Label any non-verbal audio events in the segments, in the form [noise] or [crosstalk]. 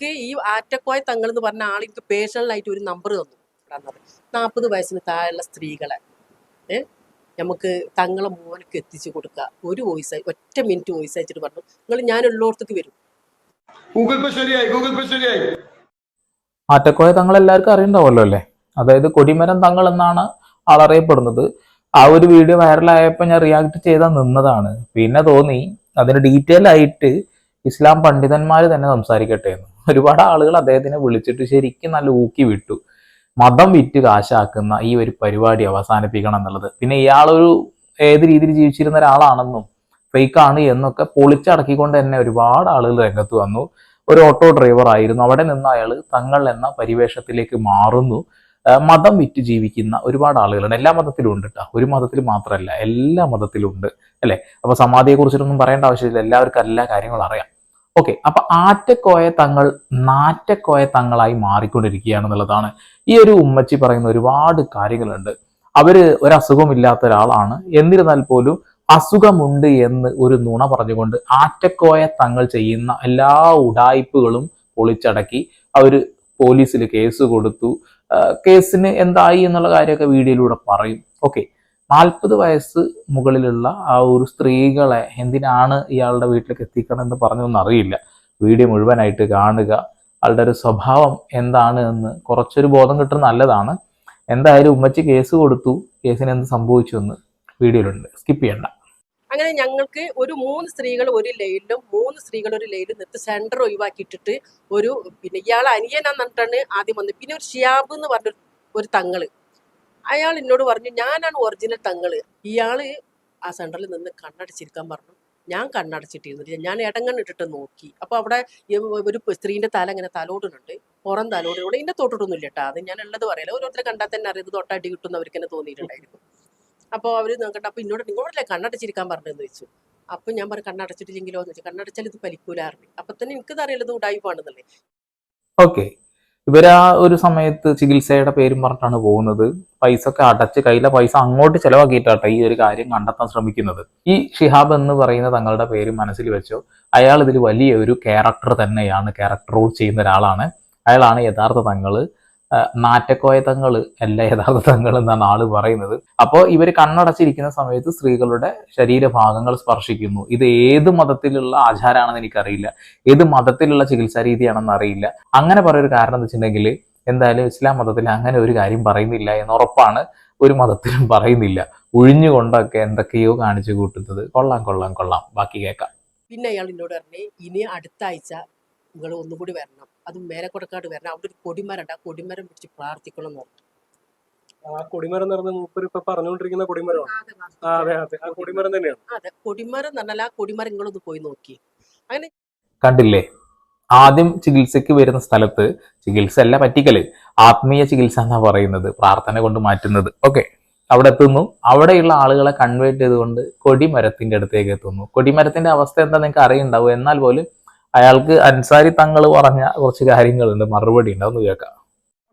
എനിക്ക് ഈ ആറ്റക്കോയ തങ്ങൾ എന്ന് പറഞ്ഞ ആൾ എനിക്ക് പേഴ്സണലായിട്ട് ഒരു നമ്പർ തന്നു. നാൽപ്പത് വയസ്സിന് താഴെയുള്ള സ്ത്രീകളെ നമുക്ക് തങ്ങളെ മോനക്ക് എത്തിച്ചു കൊടുക്കുക. ഒരു വോയിസ് ഒറ്റ മിനിറ്റ് വോയിസ് അയച്ചിട്ട് പറഞ്ഞു നിങ്ങൾ ഞാൻ ഉള്ളോടത്തേക്ക് വരും. ഗൂഗിൾ പേ ശരിയായി ഗൂഗിൾ പേ ശരിയായി ആറ്റക്കോയ തങ്ങൾ എല്ലാവർക്കും അറിയണ്ടാവല്ലോ അല്ലേ? അതായത് കൊടിമരം തങ്ങൾ എന്നാണ് ആളറിയപ്പെടുന്നത് ആ ഒരു വീഡിയോ വൈറലായപ്പോൾ ഞാൻ റിയാക്ട് ചെയ്താൽ നിന്നതാണ്. പിന്നെ തോന്നി അതിന് ഡീറ്റെയിൽ ആയിട്ട് ഇസ്ലാം പണ്ഡിതന്മാർ തന്നെ സംസാരിക്കട്ടെ എന്ന്. ഒരുപാട് ആളുകൾ അദ്ദേഹത്തിനെ വിളിച്ചിട്ട് ശരിക്കും നല്ല ഊക്കി വിട്ടു. മതം വിറ്റ് കാശാക്കുന്ന ഈ ഒരു പരിപാടി അവസാനിപ്പിക്കണം എന്നുള്ളത്. പിന്നെ ഇയാളൊരു ഏത് രീതിയിൽ ജീവിച്ചിരുന്ന ഒരാളാണെന്നും ഫേക്കാണ് എന്നൊക്കെ പൊളിച്ചടക്കിക്കൊണ്ട് തന്നെ ഒരുപാട് ആളുകൾ രംഗത്ത് വന്നു. ഒരു ഓട്ടോ ഡ്രൈവർ ആയിരുന്നു. അവിടെ നിന്ന് അയാൾ തങ്ങൾ എന്ന പരിവേഷത്തിലേക്ക് മാറുന്നു. മതം വിറ്റ് ജീവിക്കുന്ന ഒരുപാട് ആളുകളുണ്ട്. എല്ലാ മതത്തിലും ഉണ്ട് കേട്ടോ ഒരു മതത്തിൽ മാത്രമല്ല എല്ലാ മതത്തിലും ഉണ്ട്. അല്ലെ? അപ്പൊ സമാധിയെ കുറിച്ചിട്ടൊന്നും പറയേണ്ട ആവശ്യമില്ല. എല്ലാവർക്കും എല്ലാ കാര്യങ്ങളും അറിയാം. ഓക്കെ അപ്പൊ ആറ്റക്കോയ തങ്ങൾ നാറ്റക്കോയ തങ്ങളായി മാറിക്കൊണ്ടിരിക്കുകയാണെന്നുള്ളതാണ് ഈ ഒരു ഉമ്മച്ചി പറയുന്ന ഒരുപാട് കാര്യങ്ങളുണ്ട്. അവർ ഒരു അസുഖമില്ലാത്ത ഒരാളാണ് എന്നിരുന്നാൽ പോലും അസുഖമുണ്ട് എന്ന് ഒരു നുണ പറഞ്ഞുകൊണ്ട് ആറ്റക്കോയ തങ്ങൾ ചെയ്യുന്ന എല്ലാ ഉടായ്പകളും പൊളിച്ചടക്കി അവർ പോലീസിൽ കേസ് കൊടുത്തു. കേസിന് എന്തായി എന്നുള്ള കാര്യമൊക്കെ വീഡിയോയിലൂടെ പറയും. ഓക്കെ നാൽപ്പത് വയസ്സ് മുകളിലുള്ള ആ ഒരു സ്ത്രീകളെ എന്തിനാണ് ഇയാളുടെ വീട്ടിലേക്ക് എത്തിക്കണം എന്ന് പറഞ്ഞൊന്നും അറിയില്ല. വീഡിയോ മുഴുവനായിട്ട് കാണുക. ആളുടെ ഒരു സ്വഭാവം എന്താണ് എന്ന് കുറച്ചൊരു ബോധം കിട്ടുന്നത് നല്ലതാണ്. എന്തായാലും ഉമ്മച്ചി കേസ് കൊടുത്തു. കേസിന് എന്ത് സംഭവിച്ചു എന്ന് വീഡിയോയിലുണ്ട്. സ്കിപ്പ് ചെയ്യണ്ട. അങ്ങനെ ഞങ്ങൾക്ക് ഒരു മൂന്ന് സ്ത്രീകൾ ഒരു ലൈനിലും മൂന്ന് സ്ത്രീകൾ ഒരു ലൈനിലും നിർത്തി സെന്റർ ഒഴിവാക്കിയിട്ടിട്ട് ഒരു പിന്നെ ഇയാൾ അനിയനാന്ന് പറഞ്ഞിട്ടാണ് ആദ്യം വന്നത്. പിന്നെ ഒരു ഷിയാബ് എന്ന് പറഞ്ഞ ഒരു തങ്ങൾ. അയാൾ എന്നോട് പറഞ്ഞു ഞാനാണ് ഒറിജിനൽ തങ്ങൾ. ഇയാൾ ആ സെന്ററിൽ നിന്ന് കണ്ണടച്ചിരിക്കാൻ പറഞ്ഞു. ഞാൻ കണ്ണടച്ചിട്ടിരുന്നില്ല. ഞാൻ ഇടങ്ങണ്ണിട്ടിട്ട് നോക്കി. അപ്പൊ അവിടെ ഒരു സ്ത്രീന്റെ തല ഇങ്ങനെ തലോടുന്നുണ്ട്. പുറം തലോടുന്നുണ്ട് തൊട്ടിട്ടൊന്നും ഇല്ല കേട്ടോ. അത് ഞാൻ ഉള്ളത് പറയല. ഓരോരുത്തരെ കണ്ടാൽ തന്നെ അറിയത് തൊട്ടടി കിട്ടുന്നവർക്ക് തന്നെ തോന്നിയിട്ടുണ്ടായിരുന്നു അപ്പോൾ അവർ നോക്കട്ടെ. അപ്പൊ എന്നോട് നിങ്ങളോടല്ലേ കണ്ണടച്ചിരിക്കാൻ പറഞ്ഞതെന്ന് വെച്ചു അപ്പൊ ഞാൻ പറഞ്ഞു കണ്ണടച്ചിട്ടില്ലെങ്കിലോ? എന്ന് വെച്ചു കണ്ണടച്ചാൽ ഇത് പലിക്കൂലാറിന് അപ്പൊ തന്നെ എനിക്കത് അറിയില്ലത് ഉടായിപ്പാണെന്നല്ലേ ഓക്കെ. ഇവരാ ഒരു സമയത്ത് ചികിത്സയുടെ പേരും പറഞ്ഞിട്ടാണ് പോകുന്നത്. പൈസ ഒക്കെ അടച്ച് കയ്യിലെ പൈസ അങ്ങോട്ട് ചെലവാക്കിയിട്ടാട്ടെ ഈ ഒരു കാര്യം കണ്ടെത്താൻ ശ്രമിക്കുന്നത്. ഈ ഷിഹാബ് എന്ന് പറയുന്ന തങ്ങളുടെ പേര് മനസ്സിൽ വെച്ചോ അയാൾ ഇതിൽ വലിയ ഒരു ക്യാരക്ടർ തന്നെയാണ് ക്യാരക്ടർ റോൾ ചെയ്യുന്ന ഒരാളാണ്. അയാളാണ് യഥാർത്ഥ തങ്ങൾ നാറ്റക്കോയ തങ്ങൾ അല്ല യഥാർത്ഥ തങ്ങൾ എന്നാണ് ആൾ പറയുന്നത്. അപ്പോൾ ഇവർ കണ്ണടച്ചിരിക്കുന്ന സമയത്ത് സ്ത്രീകളുടെ ശരീരഭാഗങ്ങൾ സ്പർശിക്കുന്നു. ഇത് ഏത് മതത്തിലുള്ള ആചാരമാണെന്ന് എനിക്കറിയില്ല. ഏത് മതത്തിലുള്ള ചികിത്സാ രീതിയാണെന്ന് അറിയില്ല. അങ്ങനെ പറയൊരു കാരണം എന്ന് വെച്ചിട്ടുണ്ടെങ്കിൽ എന്തായാലും ഇസ്ലാം മതത്തിൽ അങ്ങനെ ഒരു കാര്യം പറയുന്നില്ല എന്ന് ഉറപ്പാണ്. ഒരു മതത്തിലും പറയുന്നില്ല. ഒഴിഞ്ഞുകൊണ്ടൊക്കെ എന്തൊക്കെയോ കാണിച്ചു കൂട്ടുന്നത്. കൊള്ളാം കൊള്ളാം കൊള്ളാം. ബാക്കി കേൾക്കാം. പിന്നെ അയാൾ എന്നോട് പറഞ്ഞു ഇനി അടുത്ത ആഴ്ച നിങ്ങൾ ഒന്നുകൂടി വരണം. അത് മേലെ കൊടക്കാട് വരണം. അവിടെ ഒരു കൊടിമരം ഉണ്ട് ആ കൊടിമരം പിടിച്ച് പ്രാർത്ഥിക്കണം എന്ന് പറഞ്ഞു. ആ കൊടിമരം നടന്ന് മൂപ്പര് ഇപ്പൊ പറഞ്ഞുകൊണ്ടിരിക്കുന്ന കൊടിമരം അതെ അതെ. ആ കൊടിമരം തന്നെയാണ്? അതെ കൊടിമരം എന്ന് പറഞ്ഞാൽ ആ കൊടിമരം നിങ്ങളൊന്ന് പോയി നോക്കി. അങ്ങനെ കണ്ടില്ലേ? ആദ്യം ചികിത്സയ്ക്ക് വരുന്ന സ്ഥലത്ത് ചികിത്സ അല്ല പറ്റിക്കൽ. ആത്മീയ ചികിത്സ എന്നാ പറയുന്നത്. പ്രാർത്ഥന കൊണ്ട് മാറ്റുന്നത്. ഓക്കെ. അവിടെ എത്തുന്നു. അവിടെയുള്ള ആളുകളെ കൺവേർട്ട് ചെയ്തുകൊണ്ട് കൊടിമരത്തിന്റെ അടുത്തേക്ക് എത്തുന്നു. കൊടിമരത്തിന്റെ അവസ്ഥ എന്താ നിങ്ങൾക്ക് അറിയുണ്ടാവും? എന്നാൽ പോലും അയാൾക്ക് അൻസാരി തങ്ങൾ പറഞ്ഞ കുറച്ച് കാര്യങ്ങളുണ്ട്. മറുപടി ഉണ്ടാവും കേൾക്കാം.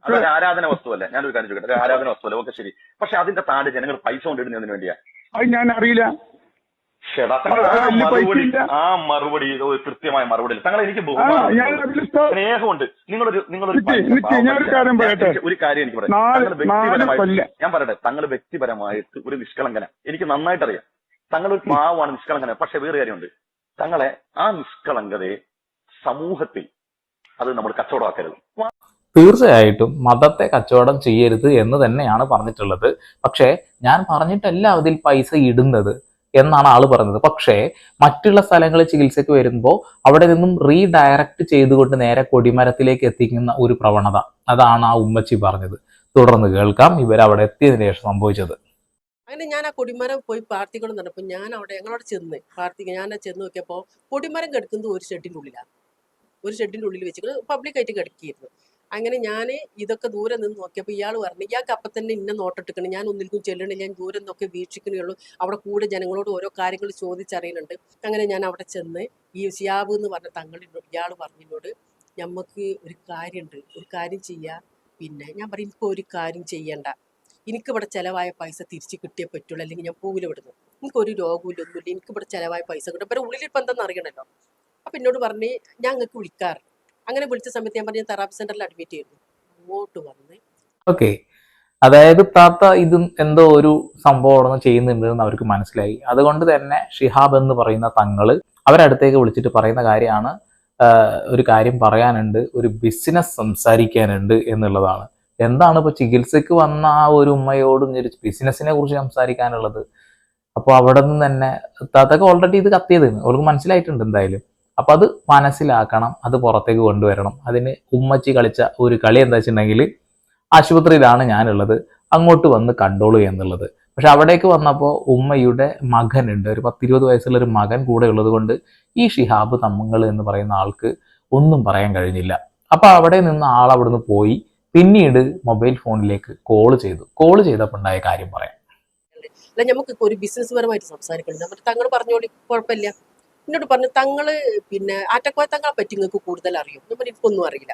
അതൊരു ആരാധന വസ്തുവല്ല? ഞാനൊരു കാര്യം ചോദിക്കട്ടെ. ആരാധന വസ്തുവല്ല? ഓക്കെ ശരി. പക്ഷെ അതിന്റെ താഴെ ജനങ്ങൾ പൈസ കൊണ്ടിടുന്നതിന് വേണ്ടിയാ. അത് ഞാൻ അറിയില്ല. ആ, മറുപടി ആ മറുപടി കൃത്യമായ മറുപടി തങ്ങൾ എനിക്ക് സ്നേഹമുണ്ട്. നിങ്ങളൊരു നിങ്ങളൊരു ഒരു കാര്യം എനിക്ക് പറയാം. വ്യക്തിപരമായിട്ട് ഞാൻ പറയട്ടെ. തങ്ങൾ വ്യക്തിപരമായിട്ട് ഒരു നിഷ്കളങ്കന. എനിക്ക് നന്നായിട്ട് അറിയാം തങ്ങൾ ഒരു പാവമാണ് നിഷ്കളങ്കന. പക്ഷെ വേറെ കാര്യമുണ്ട്. തങ്ങളെ ആ നിഷ്കളങ്കതയെ സമൂഹത്തിൽ അത് നമ്മൾ കച്ചവടമാക്കരുത്. തീർച്ചയായിട്ടും മതത്തെ കച്ചവടം ചെയ്യരുത് എന്ന് തന്നെയാണ് പറഞ്ഞിട്ടുള്ളത്. പക്ഷേ ഞാൻ പറഞ്ഞിട്ടല്ല അതിൽ പൈസ ഇടുന്നത്. എന്നാണ് ആൾ പറഞ്ഞത്. പക്ഷേ മറ്റുള്ള സ്ഥലങ്ങളിൽ ചികിത്സയ്ക്ക് വരുമ്പോൾ അവിടെ നിന്നും റീഡയറക്റ്റ് ചെയ്തുകൊണ്ട് നേരെ കൊടിമരത്തിലേക്ക് എത്തിക്കുന്ന ഒരു പ്രവണത. അതാണ് ആ ഉമ്മച്ചി പറഞ്ഞത്. തുടർന്ന് കേൾക്കാം ഇവർ അവിടെ എത്തിയതിനു ശേഷം സംഭവിച്ചത്. അങ്ങനെ ഞാൻ ആ കൊടിമരം പോയി പ്രാർത്ഥിക്കണം എന്ന് ഞാൻ അവിടെ ഞങ്ങളവിടെ ചെന്ന് പ്രാർത്ഥിക്കുക ഞാൻ ചെന്ന് നോക്കിയപ്പോൾ കൊടിമരം കിടക്കുന്നത് ഒരു ഷെഡിന്റെ ഉള്ളിലാണ് ഒരു ഷെഡിന്റെ ഉള്ളിൽ വെച്ചിട്ട് പബ്ലിക്കായിട്ട് കിടക്കിയിരുന്നു അങ്ങനെ ഞാൻ ഇതൊക്കെ ദൂരെ നിന്ന് നോക്കിയപ്പോൾ ഇയാൾ പറഞ്ഞു ഇയാൾക്ക് അപ്പം തന്നെ ഇന്ന നോട്ടിട്ടിക്കണം ഞാൻ ഒന്നിലേക്കും ചെല്ലണില്ല ഞാൻ ദൂരെ നിന്നൊക്കെ വീക്ഷിക്കണേ ഉള്ളൂ. അവിടെ കൂടെ ജനങ്ങളോട് ഓരോ കാര്യങ്ങൾ ചോദിച്ചറിയുന്നുണ്ട് അങ്ങനെ ഞാൻ അവിടെ ചെന്ന് ഈ സിയാബ് എന്ന് പറഞ്ഞ തങ്ങളിനോട് ഇയാൾ പറഞ്ഞതിനോട് നമുക്ക് ഒരു കാര്യമുണ്ട് ഒരു കാര്യം ചെയ്യുക പിന്നെ ഞാൻ പറയും എനിക്ക് ഒരു കാര്യം ചെയ്യണ്ട. എനിക്കിവിടെ ചിലവായ പൈസ തിരിച്ച് കിട്ടിയേ പറ്റുള്ളൂ അല്ലെങ്കിൽ ഞാൻ പോകില്ല ഇവിടുന്ന് എനിക്കൊരു രോഗമില്ല ഒന്നുമില്ല എനിക്കിവിടെ ചിലവായ പൈസ കിട്ടും. പിന്നെ ഉള്ളിൽ ഇപ്പം എന്താണെന്ന് അറിയണല്ലോ? അപ്പം എന്നോട് പറഞ്ഞ് ഞാൻ നിങ്ങൾക്ക് വിളിക്കാറ്. അങ്ങനെ വിളിച്ച സമയത്ത് ഞാൻ പറഞ്ഞ തെറാപ്പി സെന്ററിൽ അഡ്മിറ്റ് ചെയ്തു. അങ്ങോട്ട് വന്നേ. ഓക്കെ അതായത് താത്ത ഇത് എന്തോ ഒരു സംഭവം അവിടെ നിന്ന് ചെയ്യുന്നുണ്ട് എന്ന് അവർക്ക് മനസ്സിലായി. അതുകൊണ്ട് തന്നെ ഷിഹാബ് എന്ന് പറയുന്ന തങ്ങൾ അവരടുത്തേക്ക് വിളിച്ചിട്ട് പറയുന്ന കാര്യമാണ് ഒരു കാര്യം പറയാനുണ്ട് ഒരു ബിസിനസ് സംസാരിക്കാനുണ്ട് എന്നുള്ളതാണ്. എന്താണ് ഇപ്പൊ ചികിത്സയ്ക്ക് വന്ന ആ ഒരു ഉമ്മയോടും ഒരു ബിസിനസിനെ കുറിച്ച് സംസാരിക്കാനുള്ളത്? അപ്പോൾ അവിടെ നിന്ന് തന്നെ താത്തക്ക് ഓൾറെഡി ഇത് കത്തിയത് അവർക്ക് മനസ്സിലായിട്ടുണ്ട് എന്തായാലും. അപ്പൊ അത് മനസ്സിലാക്കണം അത് പുറത്തേക്ക് കൊണ്ടുവരണം. അതിന് ഉമ്മച്ചി കളിച്ച ഒരു കളി എന്താ വെച്ചിട്ടുണ്ടെങ്കിൽ ആശുപത്രിയിലാണ് ഞാനുള്ളത് അങ്ങോട്ട് വന്ന് കണ്ടോളൂ എന്നുള്ളത്. പക്ഷെ അവിടേക്ക് വന്നപ്പോൾ ഉമ്മയുടെ മകനുണ്ട് ഒരു പത്തിരുപത് വയസ്സുള്ള ഒരു മകൻ കൂടെ ഉള്ളത് കൊണ്ട് ഈ ഷിഹാബ് തമ്മങ്ങൾ എന്ന് പറയുന്ന ആൾക്ക് ഒന്നും പറയാൻ കഴിഞ്ഞില്ല. അപ്പൊ അവിടെ നിന്ന് ആൾ അവിടുന്ന് പോയി പിന്നീട് മൊബൈൽ ഫോണിലേക്ക് കോൾ ചെയ്തു. കോൾ ചെയ്തപ്പോൾ ഉണ്ടായ കാര്യം പറയാം. അല്ല നമുക്ക് ഒരു ബിസിനസ് പരമായിട്ട് സംസാരിക്കണം നമ്മൾ തങ്ങൾ പറഞ്ഞോളി കുഴപ്പമില്ല. എന്നോട് പറഞ്ഞു തങ്ങൾ പിന്നെ ആറ്റക്കോയ തങ്ങളെ പറ്റി നിങ്ങൾക്ക് കൂടുതൽ അറിയും. നമ്മൾ എനിക്കൊന്നും അറിയില്ല.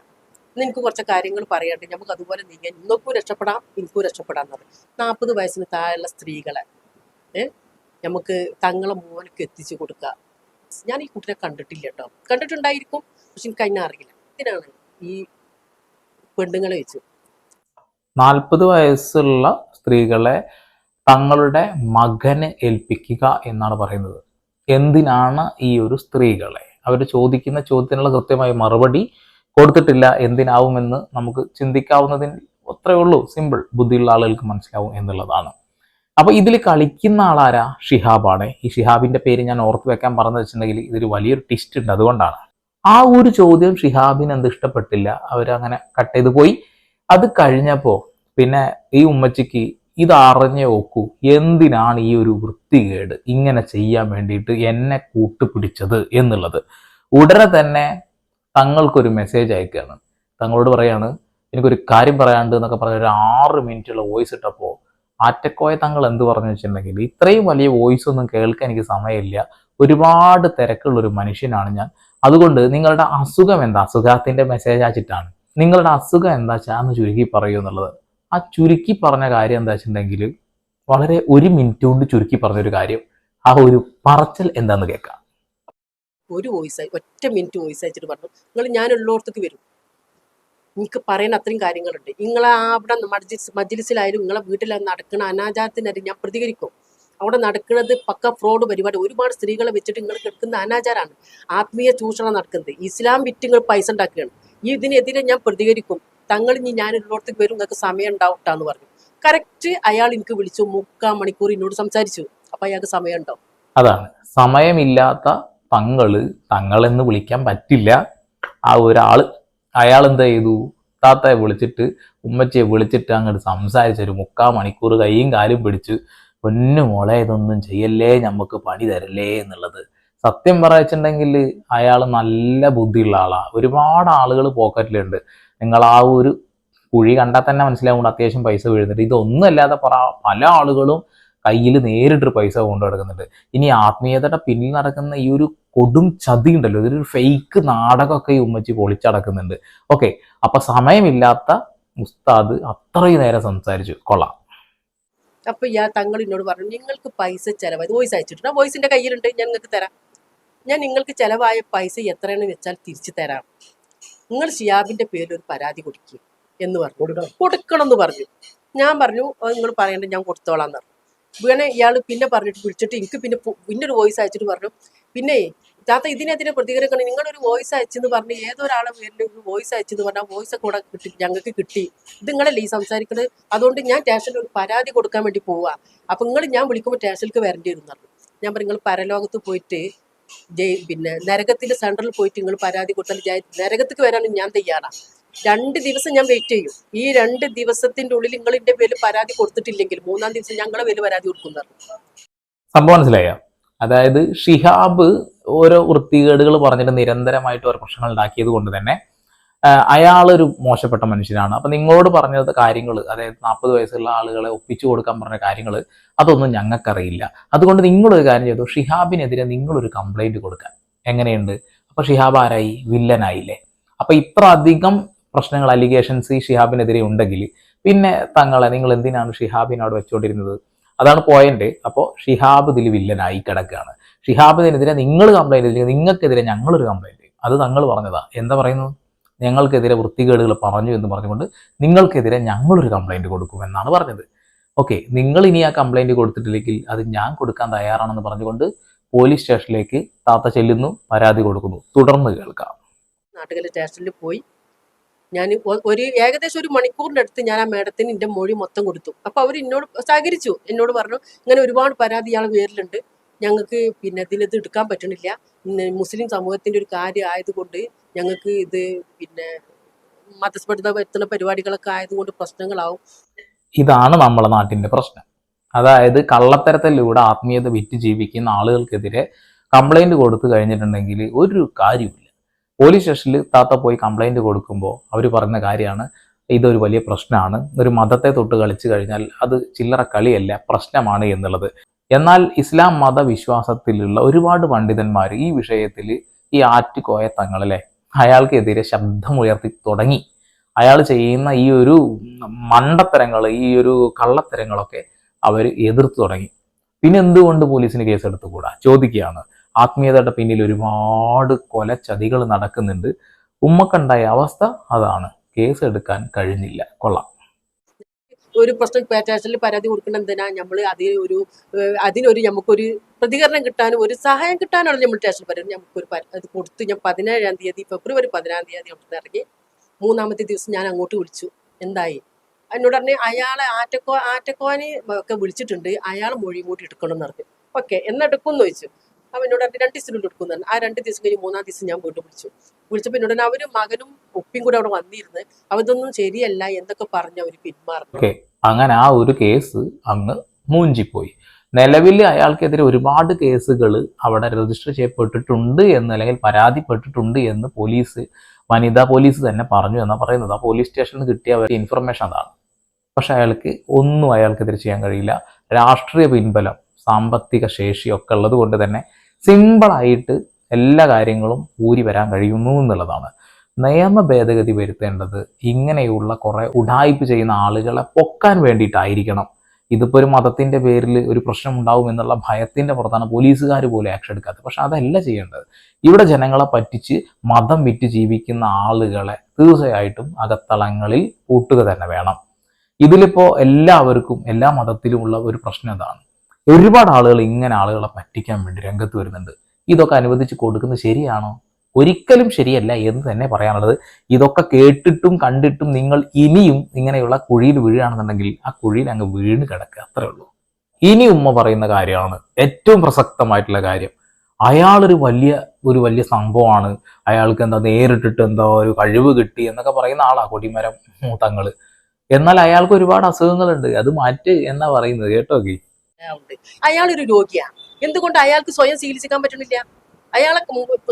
എനിക്ക് കുറച്ച് കാര്യങ്ങൾ പറയാണ്ട് നമുക്ക് അതുപോലെ നീങ്ങാൻ നിങ്ങൾക്കും രക്ഷപ്പെടാം എനിക്കും രക്ഷപ്പെടാന്നത് നാൽപ്പത് വയസ്സിന് താഴെയുള്ള സ്ത്രീകളെ നമുക്ക് തങ്ങളെ മോനക്ക് എത്തിച്ചു കൊടുക്കുക ഞാൻ ഈ കുട്ടിനെ കണ്ടിട്ടില്ല കേട്ടോ. കണ്ടിട്ടുണ്ടായിരിക്കും പക്ഷെ എനിക്ക് അതിനെ അറിയില്ല. ഇതിനാണ് ഈ പെണ്ണുങ്ങളെ വെച്ചു? നാൽപ്പത് വയസ്സുള്ള സ്ത്രീകളെ തങ്ങളുടെ മകന് ഏൽപ്പിക്കുക എന്നാണ് പറയുന്നത്. എന്തിനാണ് ഈ ഒരു സ്ത്രീകളെ? അവർ ചോദിക്കുന്ന ചോദ്യത്തിനുള്ള കൃത്യമായ മറുപടി കൊടുത്തിട്ടില്ല എന്തിനാവുമെന്ന് നമുക്ക് ചിന്തിക്കാവുന്നതിന് അത്രയേ ഉള്ളൂ. സിമ്പിൾ ബുദ്ധിയുള്ള ആളുകൾക്ക് മനസ്സിലാവും എന്നുള്ളതാണ്. അപ്പൊ ഇതിൽ കളിക്കുന്ന ആളാരാ? ഷിഹാബാണ്. ഈ ഷിഹാബിന്റെ പേര് ഞാൻ ഓർത്ത് വെക്കാൻ പറഞ്ഞു വെച്ചിട്ടുണ്ടെങ്കിൽ ഇതൊരു വലിയൊരു ടിസ്റ്റ് ഉണ്ട്. അതുകൊണ്ടാണ്. ആ ഒരു ചോദ്യം ഷിഹാബിന് എന്ത് ഇഷ്ടപ്പെട്ടില്ല. അവരങ്ങനെ കട്ട് ചെയ്ത് പോയി. അത് കഴിഞ്ഞപ്പോ പിന്നെ ഈ ഉമ്മച്ചിക്ക് ഇത് നോക്കൂ എന്തിനാണ് ഈ ഒരു വൃത്തികേട് ഇങ്ങനെ ചെയ്യാൻ വേണ്ടിയിട്ട് എന്നെ കൂട്ടുപിടിച്ചത് എന്നുള്ളത്? ഉടനെ തന്നെ തങ്ങൾക്കൊരു മെസ്സേജ് അയക്കുകയാണ് തങ്ങളോട് പറയാണ് എനിക്കൊരു കാര്യം പറയാണ്ട് എന്നൊക്കെ പറഞ്ഞ ഒരു ആറ് മിനിറ്റുള്ള വോയിസ് ഇട്ടപ്പോൾ ആറ്റക്കോയ തങ്ങൾ എന്ത് പറഞ്ഞു വെച്ചിട്ടുണ്ടെങ്കിൽ ഇത്രയും വലിയ വോയിസ് ഒന്നും കേൾക്കാൻ എനിക്ക് സമയമില്ല. ഒരുപാട് തിരക്കുള്ള ഒരു മനുഷ്യനാണ് ഞാൻ. അതുകൊണ്ട് നിങ്ങളുടെ അസുഖം എന്താ? അസുഖത്തിന്റെ മെസ്സേജ് അയച്ചിട്ടാണ്. നിങ്ങളുടെ അസുഖം എന്താ? വെച്ചാൽ ചുരുക്കി പറയൂ എന്നുള്ളത്. ആ ചുരുക്കി പറഞ്ഞ കാര്യം എന്താ വെച്ചിട്ടുണ്ടെങ്കിൽ വളരെ ഒരു മിനിറ്റ് കൊണ്ട് ചുരുക്കി പറഞ്ഞൊരു കാര്യം. ആ ഒരു പറച്ചൽ എന്താന്ന് കേൾക്കാം. ഒരു വോയിസ് ആയി ഒറ്റ മിനിറ്റ് വോയിസ് അയച്ചിട്ട് പറഞ്ഞു നിങ്ങൾ ഞാൻ ഉള്ളോടത്തേക്ക് വരും. നിങ്ങൾക്ക് പറയാൻ അത്രയും കാര്യങ്ങളുണ്ട്. നിങ്ങളെ അവിടെ മജ്ലിസ് മജ്ലിസിലായാലും നിങ്ങളെ വീട്ടിൽ നടക്കുന്ന അനാചാരത്തിനായിട്ട് ഞാൻ പ്രതികരിക്കും. അവിടെ നടക്കുന്നത് പക്ക ഫ്രോഡ് പരിപാടി. ഒരുപാട് സ്ത്രീകളെ വെച്ചിട്ട് നിങ്ങൾ കേൾക്കുന്ന അനാചാരമാണ് ആത്മീയ ചൂഷണം നടക്കുന്നത്. ഇസ്ലാം വിറ്റ് നിങ്ങൾ പൈസ ഉണ്ടാക്കുകയാണ്. ഈ ഇതിനെതിരെ ഞാൻ പ്രതികരിക്കും. തങ്ങൾ ഇനി ഞാൻ ഉള്ളോടത്തേക്ക് വരും നിങ്ങൾക്ക് സമയം ഉണ്ടാവട്ടാന്ന് പറഞ്ഞു. കറക്റ്റ് അയാൾ എനിക്ക് വിളിച്ചു മുക്കാൽ മണിക്കൂർ എന്നോട് സംസാരിച്ചു. അപ്പൊ അയാൾക്ക് സമയം ഉണ്ടാവും അതാണ്. സമയമില്ലാത്ത തങ്ങൾ തങ്ങളെന്ന് വിളിക്കാൻ പറ്റില്ല. ആ ഒരാൾ അയാൾ എന്താ ചെയ്തു? താത്തയെ വിളിച്ചിട്ട് ഉമ്മച്ചിയെ വിളിച്ചിട്ട് അങ്ങോട്ട് സംസാരിച്ച് ഒരു മുക്കാൽ മണിക്കൂർ കൈയും കാലും പിടിച്ച് പൊന്നു മോളെ ഇതൊന്നും ചെയ്യല്ലേ? നമുക്ക് പണി തരല്ലേ? എന്നുള്ളത്. സത്യം പറയിച്ചിട്ടുണ്ടെങ്കിൽ അയാൾ നല്ല ബുദ്ധിയുള്ള ആളാണ് ഒരുപാട് ആളുകൾ പോക്കറ്റിലുണ്ട്. നിങ്ങൾ ആ ഒരു കുഴി കണ്ടാൽ തന്നെ മനസ്സിലാവുകൊണ്ട് അത്യാവശ്യം പൈസ വീഴുന്നുണ്ട്. ഇതൊന്നുമല്ലാതെ പറ പല ആളുകളും കയ്യിൽ നേരിട്ടൊരു പൈസ കൊണ്ടു നടക്കുന്നുണ്ട് ഇനി ആത്മീയതയുടെ പിന്നിൽ നടക്കുന്ന ഈ ഒരു കൊടും ചതി ഉണ്ടല്ലോ ഇതൊരു ഫേക്ക് നാടകമൊക്കെ ഈ ഉമ്മച്ചി പൊളിച്ചടക്കുന്നുണ്ട്. ഓക്കെ അപ്പൊ സമയമില്ലാത്ത ഉസ്താദ് അത്രയും നേരം സംസാരിച്ചു. കൊള്ളാം. അപ്പൊ ഞാൻ തങ്ങൾ എന്നോട് പറഞ്ഞു നിങ്ങൾക്ക് പൈസ ചെലവായി വോയിസ് അയച്ചിട്ടുണ്ട്. വോയിസിന്റെ കയ്യിലുണ്ട് ഞാൻ നിങ്ങൾക്ക് തരാം. ഞാൻ നിങ്ങൾക്ക് ചെലവായ പൈസ എത്രയാണെന്ന് വെച്ചാൽ തിരിച്ചു തരാം. നിങ്ങൾ ഷിയാബിന്റെ പേരിൽ ഒരു പരാതി കൊടുക്കുക എന്ന് പറഞ്ഞു. കൊടുക്കണം. എന്ന് പറഞ്ഞു. ഞാൻ പറഞ്ഞു നിങ്ങൾ പറയണ്ട ഞാൻ കൊടുത്തോളാം എന്ന് പറഞ്ഞു. വീണെ ഇയാൾ പിന്നെ പറഞ്ഞിട്ട് വിളിച്ചിട്ട് എനിക്ക് പിന്നെ പിന്നെ ഒരു വോയിസ് അയച്ചിട്ട് പറഞ്ഞു. പിന്നെ താത്ത ഇതിനെതിരെ പ്രതികരിക്കണം നിങ്ങളൊരു വോയിസ് അയച്ചെന്ന് പറഞ്ഞ് ഏതൊരാളെ പേരിൽ ഒരു വോയിസ് അയച്ചെന്ന് പറഞ്ഞാൽ വോയിസ് കൂടെ കിട്ടി ഞങ്ങൾക്ക് കിട്ടി. ഇത് നിങ്ങളല്ലേ ഈ സംസാരിക്കുന്നത് അതുകൊണ്ട് ഞാൻ സ്റ്റേഷനിൽ ഒരു പരാതി കൊടുക്കാൻ വേണ്ടി പോവാ. അപ്പൊ നിങ്ങൾ ഞാൻ വിളിക്കുമ്പോൾ സ്റ്റേഷനിലേക്ക് വരേണ്ടി വരും പറഞ്ഞു. ഞാൻ പറഞ്ഞു നിങ്ങൾ പരലോകത്ത് പോയിട്ട് ജയി പിന്നെ നരകത്തിന്റെ സെന്ററിൽ പോയിട്ട് നിങ്ങൾ പരാതി കൊടുത്താൽ നരകത്തേക്ക് വരാനും ഞാൻ തയ്യാറാണ് രണ്ട് ദിവസം ഞാൻ വെയിറ്റ് ചെയ്യും. ഈ രണ്ട് ദിവസത്തിന്റെ ഉള്ളിൽ നിങ്ങൾ എന്റെ പേര് പരാതി കൊടുത്തിട്ടില്ലെങ്കിൽ മൂന്നാം ദിവസം ഞങ്ങളെ പേര് പരാതി കൊടുക്കുന്നത് സംഭവം മനസ്സിലായ? അതായത് ഷിഹാബ് ഓരോ വൃത്തികേടുകൾ പറഞ്ഞിട്ട് നിരന്തരമായിട്ട് ഓരോ പ്രശ്നങ്ങൾ ഉണ്ടാക്കിയത് കൊണ്ട് തന്നെ അയാളൊരു മോശപ്പെട്ട മനുഷ്യനാണ്. അപ്പൊ നിങ്ങളോട് പറഞ്ഞ കാര്യങ്ങൾ അതായത് നാൽപ്പത് വയസ്സുള്ള ആളുകളെ ഒപ്പിച്ചു കൊടുക്കാൻ പറഞ്ഞ കാര്യങ്ങൾ അതൊന്നും ഞങ്ങൾക്കറിയില്ല. അതുകൊണ്ട് നിങ്ങളൊരു കാര്യം ചെയ്തു. ഷിഹാബിനെതിരെ നിങ്ങളൊരു കംപ്ലൈന്റ് കൊടുക്കാൻ. എങ്ങനെയുണ്ട്? അപ്പൊ ഷിഹാബ് ആരായി? വില്ലനായില്ലേ? അപ്പൊ ഇത്ര അധികം പ്രശ്നങ്ങൾ അലിഗേഷൻസ് ഈ ഷിഹാബിനെതിരെ ഉണ്ടെങ്കിൽ പിന്നെ തങ്ങളെ നിങ്ങൾ എന്തിനാണ് ഷിഹാബിനെ അവിടെ വെച്ചുകൊണ്ടിരുന്നത് അതാണ് പോയിന്റ് അപ്പോൾ ഷിഹാബ് ഇതിൽ വില്ലനായി കിടക്കുകയാണ്. ഷിഹാബിനെതിരെ നിങ്ങൾ കംപ്ലൈന്റ് ചെയ്തില്ലെങ്കിൽ നിങ്ങൾക്കെതിരെ ഞങ്ങളൊരു കംപ്ലൈന്റ് ചെയ്യും അത് തങ്ങൾ പറഞ്ഞതാ. എന്താ പറയുന്നത്? ഞങ്ങൾക്കെതിരെ വൃത്തികേടുകൾ പറഞ്ഞു എന്ന് പറഞ്ഞുകൊണ്ട് നിങ്ങൾക്കെതിരെ ഞങ്ങളൊരു കംപ്ലൈന്റ് കൊടുക്കും എന്നാണ് പറഞ്ഞത്. ഓക്കെ നിങ്ങൾ ഇനി ആ കംപ്ലൈന്റ് കൊടുത്തിട്ടില്ലെങ്കിൽ അത് ഞാൻ കൊടുക്കാൻ തയ്യാറാണെന്ന് പറഞ്ഞുകൊണ്ട് പോലീസ് സ്റ്റേഷനിലേക്ക് താത്ത ചെല്ലുന്നു പരാതി കൊടുക്കുന്നു. തുടർന്ന് കേൾക്കാം. നാട്ടുകല സ്റ്റേഷനിൽ പോയി. ഞാൻ ഒരു ഏകദേശം ഒരു മണിക്കൂറിന്റെ അടുത്ത് ഞാൻ ആ മേഡത്തിന് എന്റെ മൊഴി മൊത്തം കൊടുത്തു. അപ്പോൾ അവർ എന്നോട് സഹകരിച്ചു. എന്നോട് പറഞ്ഞു ഇങ്ങനെ ഒരുപാട് പരാതി ഇയാൾ പേരിലുണ്ട് ഞങ്ങൾക്ക് പിന്നെ ഇതിലത് എടുക്കാൻ പറ്റണില്ല. മുസ്ലിം സമൂഹത്തിന്റെ ഒരു കാര്യം ആയതുകൊണ്ട് ഞങ്ങൾക്ക് ഇത് പിന്നെ മതസ്പർദ്ധ വരുത്തുന്ന പരിപാടികളൊക്കെ ആയതുകൊണ്ട് പ്രശ്നങ്ങളാവും. ഇതാണ് നമ്മുടെ നാട്ടിന്റെ പ്രശ്നം. അതായത് കള്ളത്തരത്തിലൂടെ ആത്മീയത വിറ്റ് ജീവിക്കുന്ന ആളുകൾക്കെതിരെ കംപ്ലൈന്റ് കൊടുത്തു കഴിഞ്ഞിട്ടുണ്ടെങ്കിൽ ഒരു കാര്യമില്ല പോലീസ് സ്റ്റേഷനിൽ താത്ത പോയി കംപ്ലൈന്റ് കൊടുക്കുമ്പോൾ അവർ പറഞ്ഞ കാര്യമാണ് ഇതൊരു വലിയ പ്രശ്നമാണ്. ഒരു മതത്തെ തൊട്ട് കളിച്ചു കഴിഞ്ഞാൽ അത് ചില്ലറ കളിയല്ല പ്രശ്നമാണ് എന്നുള്ളത്. എന്നാൽ ഇസ്ലാം മതവിശ്വാസത്തിലുള്ള ഒരുപാട് പണ്ഡിതന്മാർ ഈ വിഷയത്തിൽ ഈ ആറ്റുകോയ തങ്ങളല്ലേ അയാൾക്കെതിരെ ശബ്ദമുയർത്തി തുടങ്ങി. അയാൾ ചെയ്യുന്ന ഈ ഒരു മണ്ടത്തരങ്ങൾ ഈ ഒരു കള്ളത്തരങ്ങളൊക്കെ അവർ എതിർത്തു തുടങ്ങി. പിന്നെ എന്തുകൊണ്ട് പോലീസിന് കേസെടുത്തുകൂടാ? ചോദിക്കുകയാണ്. ആത്മീയതയുടെ പിന്നിൽ ഒരുപാട് കൊലച്ചതികൾ നടക്കുന്നുണ്ട്. ഉമ്മക്കുണ്ടായ അവസ്ഥ അതാണ്. കേസെടുക്കാൻ കഴിഞ്ഞില്ല. കൊള്ളാം. ഒരു പ്രശ്നം സ്റ്റേഷനിൽ പരാതി കൊടുക്കണം എന്തിനാ? നമ്മൾ അതിന് ഒരു അതിനൊരു നമുക്കൊരു പ്രതികരണം കിട്ടാനും ഒരു സഹായം കിട്ടാനാണ് നമ്മൾ സ്റ്റേഷനിൽ പറയുന്നത് നമുക്കൊരു അത് കൊടുത്തു ഞാൻ പതിനേഴാം തീയതി ഫെബ്രുവരി പതിനാറാം തീയതി അവിടുന്ന് ഇറങ്ങി മൂന്നാമത്തെ ദിവസം ഞാൻ അങ്ങോട്ട് വിളിച്ചു. എന്തായി? എന്നോട് പറഞ്ഞ് അയാളെ ആറ്റക്കോ ആറ്റക്കോനെ ഒക്കെ വിളിച്ചിട്ടുണ്ട്. അയാൾ മൊഴി കൂട്ടി എടുക്കണം എന്ന് പറഞ്ഞു. ഓക്കെ എന്നാ എന്ന് ചോദിച്ചു. അവൻ എന്നോട് രണ്ട് ദിവസം എടുക്കുന്നു പറഞ്ഞു. ആ രണ്ട് ദിവസം കഴിഞ്ഞ് മൂന്നാം ദിവസം ഞാൻ വീണ്ടും വിളിച്ചു. വിളിച്ചപ്പോൾ എന്നോട് അവരും മകനും ഒപ്പിയും കൂടെ അവിടെ വന്നിരുന്ന് അവതൊന്നും ശരിയല്ല എന്തൊക്കെ പറഞ്ഞ് അവർ പിന്മാറി അങ്ങനെ ആ ഒരു കേസ് അങ്ങ് മൂഞ്ചിപ്പോയി. നിലവിൽ അയാൾക്കെതിരെ ഒരുപാട് കേസുകൾ അവിടെ രജിസ്റ്റർ ചെയ്യപ്പെട്ടിട്ടുണ്ട് എന്ന് അല്ലെങ്കിൽ പരാതിപ്പെട്ടിട്ടുണ്ട് എന്ന് പോലീസ് വനിതാ പോലീസ് തന്നെ പറഞ്ഞു എന്നാണ് പറയുന്നത്. ആ പോലീസ് സ്റ്റേഷനിൽ കിട്ടിയ ഇൻഫർമേഷൻ അതാണ്. പക്ഷെ അയാൾക്ക് ഒന്നും അയാൾക്കെതിരെ ചെയ്യാൻ കഴിയില്ല. രാഷ്ട്രീയ പിൻബലം സാമ്പത്തിക ശേഷിയൊക്കെ ഉള്ളത് കൊണ്ട് തന്നെ സിമ്പിളായിട്ട് എല്ലാ കാര്യങ്ങളും ഊരി വരാൻ കഴിയുന്നു എന്നുള്ളതാണ്. നിയമ ഭേദഗതി വരുത്തേണ്ടത് ഇങ്ങനെയുള്ള കുറെ ഉഡായിപ്പ് ചെയ്യുന്ന ആളുകളെ പൊക്കാൻ വേണ്ടിയിട്ടായിരിക്കണം. ഇതിപ്പോൾ ഒരു മതത്തിന്റെ പേരിൽ ഒരു പ്രശ്നം ഉണ്ടാവും എന്നുള്ള ഭയത്തിന്റെ പുറത്താണ് പോലീസുകാർ പോലും ആക്ഷൻ എടുക്കാത്തത്. പക്ഷെ അതല്ല ചെയ്യേണ്ടത്. ഇവിടെ ജനങ്ങളെ പറ്റിച്ച് മതം വിറ്റ് ജീവിക്കുന്ന ആളുകളെ തീർച്ചയായിട്ടും അകത്തളങ്ങളിൽ കൂട്ടുക തന്നെ വേണം. ഇതിലിപ്പോ എല്ലാവർക്കും എല്ലാ മതത്തിലുമുള്ള ഒരു പ്രശ്നം ഇതാണ് ഒരുപാട് ആളുകൾ ഇങ്ങനെ ആളുകളെ പറ്റിക്കാൻ വേണ്ടി രംഗത്ത് വരുന്നുണ്ട്. ഇതൊക്കെ അനുവദിച്ച് കൊടുക്കുന്നത് ശരിയാണോ? ഒരിക്കലും ശരിയല്ല എന്ന് തന്നെ പറയാനുള്ളത്. ഇതൊക്കെ കേട്ടിട്ടും കണ്ടിട്ടും നിങ്ങൾ ഇനിയും ഇങ്ങനെയുള്ള കുഴിയിൽ വീഴുകയാണെന്നുണ്ടെങ്കിൽ ആ കുഴിയിൽ അങ്ങ് വീണ് കിടക്കുക. അത്രേ ഉള്ളൂ. ഇനി ഉമ്മ പറയുന്ന കാര്യമാണ്. ഏറ്റവും പ്രസക്തമായിട്ടുള്ള കാര്യം. അയാളൊരു വലിയ ഒരു വലിയ സംഭവമാണ്. അയാൾക്ക് എന്താ നേരിട്ടിട്ട് എന്താ ഒരു കഴിവ് കിട്ടി എന്നൊക്കെ പറയുന്ന ആളാ കൊടിമരം മൂത്തങ്ങൾ എന്നാൽ അയാൾക്ക് ഒരുപാട് അസുഖങ്ങളുണ്ട്. അത് മാറ്റ് എന്നാ പറയുന്നത് കേട്ടോ ഉണ്ട്. അയാളൊരു രോഗിയാണ്. എന്തുകൊണ്ട് അയാൾക്ക് സ്വയം ചികിത്സിക്കാൻ പറ്റുന്നില്ല അയാളെ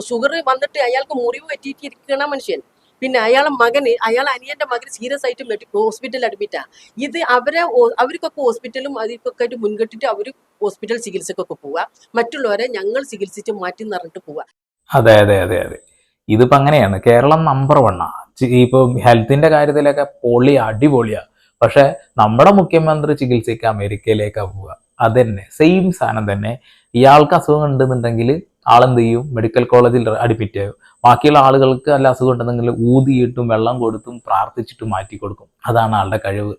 ഷുഗർ വന്നിട്ട് അയാൾക്ക് മുറിവ് പറ്റിയിട്ട് ഇരിക്കണ മനുഷ്യൻ. പിന്നെ അയാളെ മകന് അയാളെ അനിയന്റെ മകന് സീരിയസ് ആയിട്ട് ഹോസ്പിറ്റലിൽ അഡ്മിറ്റാ ഇത് അവരെ അവർക്കൊക്കെ ഹോസ്പിറ്റലും അതിക്കൊക്കെ ആയിട്ട് മുൻകെട്ടിട്ട് അവർ ഹോസ്പിറ്റൽ ചികിത്സക്കൊക്കെ പോവുക മറ്റുള്ളവരെ ഞങ്ങൾ ചികിത്സിച്ച് മാറ്റി നിറഞ്ഞിട്ട് പോവുക അതെ അതെ അതെ അതെ. ഇതിപ്പോ അങ്ങനെയാണ്. കേരളം നമ്പർ വണ്ണാ ഇപ്പൊ ഹെൽത്തിന്റെ കാര്യത്തിലൊക്കെ പൊളി അടിപൊളിയാ. പക്ഷെ നമ്മുടെ മുഖ്യമന്ത്രി ചികിത്സയ്ക്ക് അമേരിക്കയിലേക്കാ പോവുക അതന്നെ സെയിം സാധനം തന്നെ. ഇയാൾക്ക് അസുഖം ഉണ്ടെന്നുണ്ടെങ്കിൽ ആളെന്ത് ചെയ്യും? മെഡിക്കൽ കോളേജിൽ അഡ്മിറ്റ് ആകും ബാക്കിയുള്ള ആളുകൾക്ക് അല്ല അസുഖം ഉണ്ടെന്നെങ്കിൽ ഊതിയിട്ടും വെള്ളം കൊടുത്തും പ്രാർത്ഥിച്ചിട്ടും മാറ്റി കൊടുക്കും. അതാണ് ആളുടെ കഴിവ്.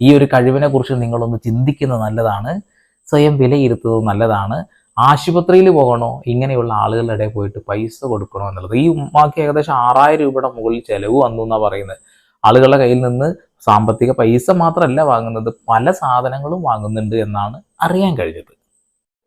ഈ ഒരു കഴിവിനെ കുറിച്ച് നിങ്ങളൊന്ന് ചിന്തിക്കുന്നത് നല്ലതാണ്. സ്വയം വിലയിരുത്തുന്നത് നല്ലതാണ്. ആശുപത്രിയിൽ പോകണോ? ഇങ്ങനെയുള്ള ആളുകളുടെ പോയിട്ട് പൈസ കൊടുക്കണോ എന്നുള്ളത്. ഈ ഉമ്മാക്ക് ഏകദേശം ആറായിരം രൂപയുടെ മുകളിൽ ചെലവ് വന്നു എന്നാ പറയുന്നത്. ആളുകളുടെ കയ്യിൽ നിന്ന് സാമ്പത്തിക പൈസ മാത്രമല്ല വാങ്ങുന്നത്. പല സാധനങ്ങളും വാങ്ങുന്നുണ്ട് എന്നാണ് അറിയാൻ കഴിഞ്ഞത്.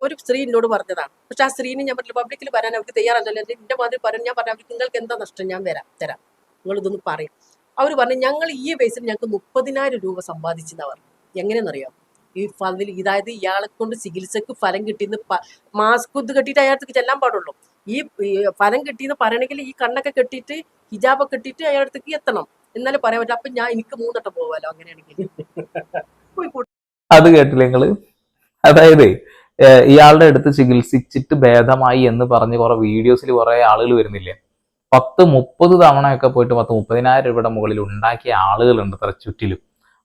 ഒരു സ്ത്രീ എന്നോട് പറഞ്ഞതാണ്. പക്ഷെ ആ സ്ത്രീനെ ഞാൻ പറഞ്ഞു പബ്ലിക്കിൽ വരാൻ അവർക്ക് തയ്യാറല്ലല്ലോ. എന്റെ മാതിരി പറഞ്ഞു ഞാൻ പറഞ്ഞു അവർക്ക് നിങ്ങൾക്ക് എന്താ നഷ്ടം? ഞാൻ വരാം തരാം. നിങ്ങൾ ഇതൊന്ന് പറയും. അവർ പറഞ്ഞു ഞങ്ങൾ ഈ വയസ്സിൽ ഞങ്ങൾക്ക് മുപ്പതിനായിരം രൂപ സമ്പാദിച്ചെന്നാ പറഞ്ഞു എങ്ങനെയെന്നറിയാം ഈ ഫലിൽ ഇതായത് ഇയാളെ കൊണ്ട് ചികിത്സക്ക് ഫലം കിട്ടിയെന്ന് മാസ്ക് ഇത് കെട്ടിയിട്ട് അയാൾക്ക് ചെല്ലാൻ പാടുള്ളൂ. ഈ ഫലം കിട്ടിയെന്ന് പറയണമെങ്കിൽ ഈ കണ്ണൊക്കെ കെട്ടിയിട്ട് ഹിജാബൊക്കെ കെട്ടിയിട്ട് അയാളടുത്തേക്ക് എത്തണം. എന്നാലും പറയാൻ പറ്റും അപ്പൊ ഞാൻ എനിക്ക് മൂന്നട്ടം പോവാലോ? അങ്ങനെയാണെങ്കിൽ. [laughs] അത് കേട്ടില്ല അതായത് ഇയാളുടെ അടുത്ത് ചികിത്സിച്ചിട്ട് ഭേദമായി എന്ന് പറഞ്ഞ് കുറെ വീഡിയോസിൽ കുറെ ആളുകൾ വരുന്നില്ലേ? പത്ത് മുപ്പത് തവണയൊക്കെ പോയിട്ട് പത്ത് മുപ്പതിനായിരം രൂപയുടെ മുകളിൽ ഉണ്ടാക്കിയ ആളുകളുണ്ട് അത്ര ചുറ്റിലും.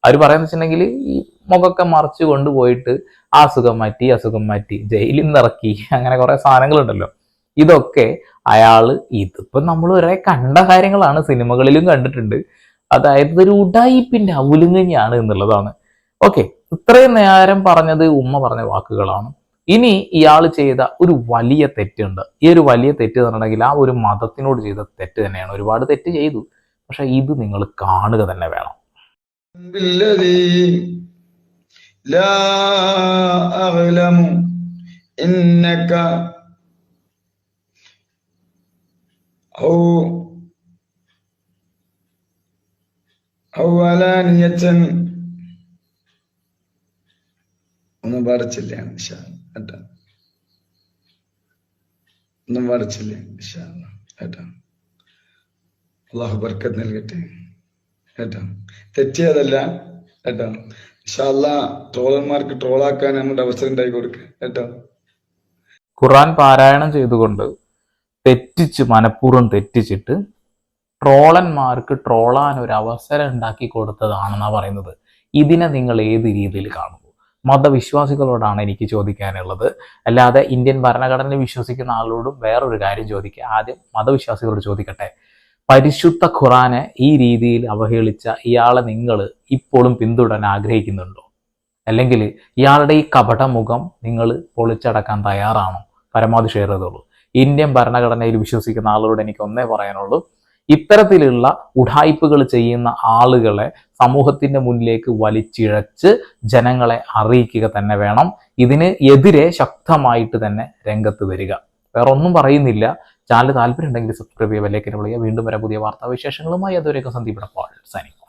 അവർ പറയാന്ന് വെച്ചിട്ടുണ്ടെങ്കിൽ ഈ മുഖമൊക്കെ മറച്ചു കൊണ്ടുപോയിട്ട് ആ അസുഖം മാറ്റി അസുഖം മാറ്റി ജയിലിൽ നിറക്കി അങ്ങനെ കുറെ സാധനങ്ങളുണ്ടല്ലോ. ഇതൊക്കെ അയാൾ ഇതിപ്പോ നമ്മൾ ഒരേ കണ്ട കാര്യങ്ങളാണ് സിനിമകളിലും കണ്ടിട്ടുണ്ട്. അതായത് ഒരു ഉടായിപ്പിന്റെ അവലുങ്ങനെയാണ് എന്നുള്ളതാണ്. ഓക്കെ ഇത്രയും നേരം പറഞ്ഞത് ഉമ്മ പറഞ്ഞ വാക്കുകളാണ് ഇനി ഇയാൾ ചെയ്ത ഒരു വലിയ തെറ്റുണ്ട് ഈ ഒരു വലിയ തെറ്റ് എന്ന് പറഞ്ഞിട്ടുണ്ടെങ്കിൽ ആ ഒരു മതത്തിനോട് ചെയ്ത തെറ്റ് തന്നെയാണ് ഒരുപാട് തെറ്റ് ചെയ്തു പക്ഷെ ഇത് നിങ്ങൾ കാണുക തന്നെ വേണം بالذي لا أعلم إنك أو أو ഒന്നും വരച്ചില്ല ഇൻഷാ കേട്ടോ ഇൻഷാ കേട്ടോ അള്ളാഹു ബർക്കത്ത് നൽകട്ടെ. കേട്ടോ തെറ്റിയതല്ല കേട്ടോ ഇൻഷാല്ല ട്രോളർമാർക്ക് ട്രോളാക്കാൻ നമ്മുടെ അവസരം ഉണ്ടായി കൊടുക്കുക കേട്ടോ ഖുറാൻ പാരായണം ചെയ്തുകൊണ്ട് തെറ്റിച്ച് മനഃപൂർവം തെറ്റിച്ചിട്ട് ട്രോളന്മാർക്ക് ട്രോളാൻ ഒരു അവസരം ഉണ്ടാക്കി കൊടുത്തതാണെന്നാണ് പറയുന്നത്. ഇതിനെ നിങ്ങൾ ഏത് രീതിയിൽ കാണും? മതവിശ്വാസികളോടാണ് എനിക്ക് ചോദിക്കാനുള്ളത്. അല്ലാതെ ഇന്ത്യൻ ഭരണഘടന വിശ്വസിക്കുന്ന ആളോടും വേറൊരു കാര്യം ചോദിക്കുക ആദ്യം മതവിശ്വാസികളോട് ചോദിക്കട്ടെ. പരിശുദ്ധ ഖുറാനെ ഈ രീതിയിൽ അവഹേളിച്ച ഇയാളെ നിങ്ങൾ ഇപ്പോഴും പിന്തുടരാൻ ആഗ്രഹിക്കുന്നുണ്ടോ? അല്ലെങ്കിൽ ഇയാളുടെ ഈ കപടമുഖം നിങ്ങൾ പൊളിച്ചടക്കാൻ തയ്യാറാണോ? പരമാവധി ഷെയർ ചെയ്തോളൂ. ഇന്ത്യൻ ഭരണഘടനയിൽ വിശ്വസിക്കുന്ന ആളോട് എനിക്ക് ഒന്നേ പറയാനുള്ളൂ. ഇത്തരത്തിലുള്ള ഉടായ്പകൾ ചെയ്യുന്ന ആളുകളെ സമൂഹത്തിന്റെ മുന്നിലേക്ക് വലിച്ചിഴച്ച് ജനങ്ങളെ അറിയിക്കുക തന്നെ വേണം. ഇതിന് എതിരെ ശക്തമായിട്ട് തന്നെ രംഗത്ത് വരിക. വേറെ ഒന്നും പറയുന്നില്ല ചാനൽ താല്പര്യം ഉണ്ടെങ്കിൽ സബ്സ്ക്രൈബ് ചെയ്യുക വിലക്കിന് വിളിക്കുക. വീണ്ടും വരെ പുതിയ വാർത്താവിശേഷങ്ങളുമായി. അതുവരെയൊക്കെ സന്ദീപിടപ്പോൾ സൈനിക്കും